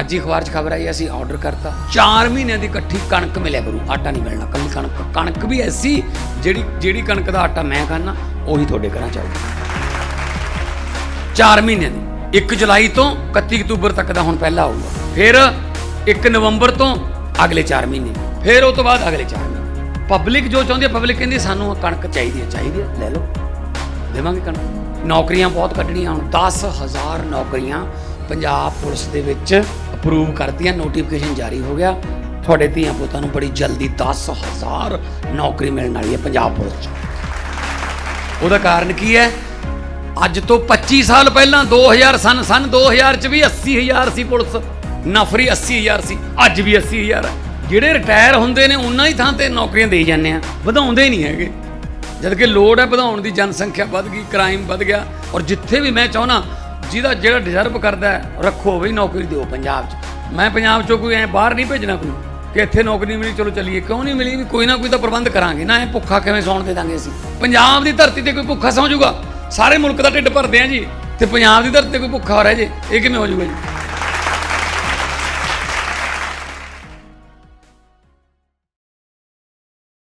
ਅੱਜ ਹੀ ਅਖਬਾਰ 'ਚ ਖਬਰ ਆਈ, ਅਸੀਂ ਆਰਡਰ ਕਰਤਾ। 4 ਮਹੀਨਿਆਂ ਦੀ ਇਕੱਠੀ ਕਣਕ ਮਿਲਿਆ ਕਰੂ ਆਟਾ ਨਹੀਂ ਮਿਲਣਾ, ਕੱਲੀ ਕਣਕ। ਕਣਕ ਵੀ ਐਸੀ, ਜਿਹੜੀ ਜਿਹੜੀ ਕਣਕ ਦਾ ਆਟਾ ਮੈਂ ਖਾਣਾ ਉਹੀ ਤੁਹਾਡੇ ਘਰਾਂ ਚ ਆਊਗਾ। 4 ਮਹੀਨਿਆਂ ਦੀ। 1 ਜੁਲਾਈ ਤੋਂ 31 ਅਕਤੂਬਰ ਤੱਕ ਦਾ ਹੁਣ ਪਹਿਲਾ ਆਊਗਾ। ਫਿਰ 1 ਨਵੰਬਰ ਤੋਂ ਅਗਲੇ 4 ਮਹੀਨੇ। ਫਿਰ ਉਹ ਤੋਂ ਬਾਅਦ ਅਗਲੇ 4 ਮਹੀਨੇ। ਪਬਲਿਕ ਜੋ ਚਾਹੁੰਦੀ ਹੈ ਪਬਲਿਕ ਕਹਿੰਦੀ ਸਾਨੂੰ ਕਣਕ ਚਾਹੀਦੀ ਹੈ ਚਾਹੀਦੀ ਹੈ ਲੈ ਲਓ। ਦੇਵਾਂਗੇ ਕਣਕ। ਨੌਕਰੀਆਂ ਬਹੁਤ ਕੱਢਣੀਆਂ ਹੁਣ। 10000 ਨੌਕਰੀਆਂ ਪੰਜਾਬ ਪੁਲਿਸ ਦੇ ਵਿੱਚ ਅਪਰੂਵ ਕਰਤੀਆਂ ਨੋਟੀਫਿਕੇਸ਼ਨ ਜਾਰੀ ਹੋ ਗਿਆ। ਤੁਹਾਡੇ ਧੀਆਂ ਪੁੱਤਾਂ ਨੂੰ ਬੜੀ ਜਲਦੀ 10000 ਨੌਕਰੀ ਮਿਲਣ ਵਾਲੀ ਹੈ ਪੰਜਾਬ ਪੁਲਿਸ 'ਚ। ਉਹਦਾ ਕਾਰਨ ਕੀ ਹੈ? ਅੱਜ ਤੋਂ 25 ਸਾਲ ਪਹਿਲਾਂ 2000 ਸਨ ਸਨ 2000 ਚ ਵੀ 80000 ਸੀ ਪੁਲਿਸ। ਨਫਰੀ 80000 ਸੀ, ਅੱਜ ਵੀ 80000 ਹੈ। ਜਿਹੜੇ ਰਿਟਾਇਰ ਹੁੰਦੇ ਨੇ, ਉਹਨਾਂ ਹੀ ਥਾਂ ਤੇ ਨੌਕਰੀਆਂ ਦੇਈ ਜਾਂਦੇ ਆ। ਵਧਾਉਂਦੇ ਨਹੀਂ ਹੈਗੇ। ਜਦ ਕਿ ਲੋੜ ਹੈ ਵਧਾਉਣ ਦੀ, ਜਨਸੰਖਿਆ ਵੱਧ ਗਈ ਕ੍ਰਾਈਮ ਵੱਧ ਗਿਆ। ਔਰ ਜਿੱਥੇ ਵੀ ਮੈਂ ਚਾਹਣਾ ਜਿਹਦਾ ਜਿਹੜਾ ਡਿਜ਼ਰਵ ਕਰਦਾ ਰੱਖੋ ਬਈ ਨੌਕਰੀ ਦਿਓ ਪੰਜਾਬ 'ਚ। ਮੈਂ ਪੰਜਾਬ 'ਚੋਂ ਕੋਈ ਐ ਬਾਹਰ ਨਹੀਂ ਭੇਜਣਾ ਕੋਈ, ਕਿ ਇੱਥੇ ਨੌਕਰੀ ਮਿਲੀ, ਚਲੋ ਚੱਲੀਏ। ਕਿਉਂ ਨਹੀਂ ਮਿਲੀ? ਵੀ ਕੋਈ ਨਾ ਕੋਈ ਤਾਂ ਪ੍ਰਬੰਧ ਕਰਾਂਗੇ। ਨਾ ਇਹ ਭੁੱਖਾ ਕਿਵੇਂ ਸੌਣ ਦੇ ਦਾਂਗੇ ਅਸੀਂ? ਪੰਜਾਬ ਦੀ ਧਰਤੀ ਤੇ ਕੋਈ ਭੁੱਖਾ ਸੌਂ ਜਾਊਗਾ? ਸਾਰੇ ਮੁਲਕ ਦਾ ਢਿੱਡ ਭਰਦੇ ਆ ਜੀ। ਤੇ ਪੰਜਾਬ ਦੀ ਧਰਤੀ ਤੇ ਕੋਈ ਭੁੱਖਾ ਹੋ ਰਿਹਾ ਜੇ, ਇਹ ਕਿਵੇਂ ਹੋ ਜਾਊਗਾ ਜੀ?